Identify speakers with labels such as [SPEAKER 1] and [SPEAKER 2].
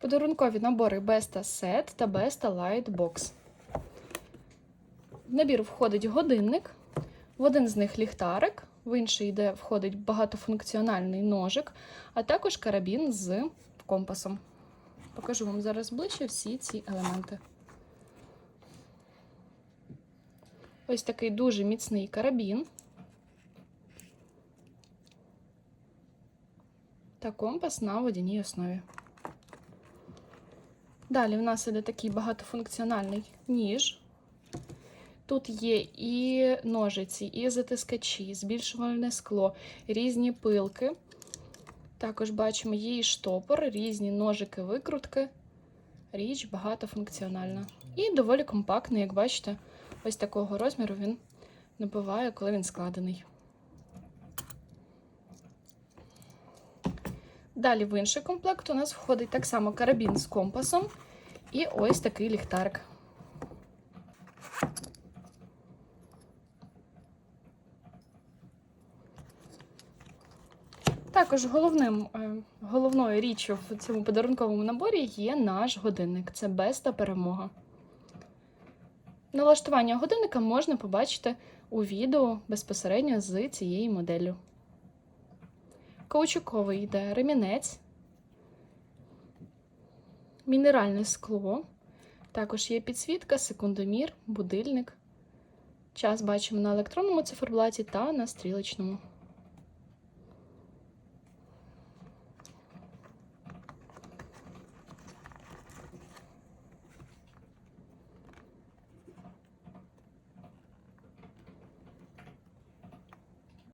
[SPEAKER 1] Подарункові набори Besta Set та Besta Light Box. В набір входить годинник, в один з них ліхтарик, в інший йде входить багатофункціональний ножик, а також карабін з компасом. Покажу вам зараз ближче всі ці елементи. Ось такий дуже міцний карабін. Та компас на водяній основі. Далі в нас іде такий багатофункціональний ніж. Тут є і ножиці, і затискачі, збільшувальне скло, різні пилки. Також бачимо, є і штопор, різні ножики, викрутки. Річ багатофункціональна. І доволі компактний, як бачите, ось такого розміру він набиває, коли він складений. Далі в інший комплект у нас входить так само карабін з компасом і ось такий ліхтарик. Також головним, е, головною річчю в цьому подарунковому наборі є наш годинник. Це Беста перемога. Налаштування годинника можна побачити у відео безпосередньо з цією моделлю. Каучуковий йде ремінець, мінеральне скло. Також є підсвітка, секундомір, будильник. Час бачимо на електронному циферблаті та на стрілочному.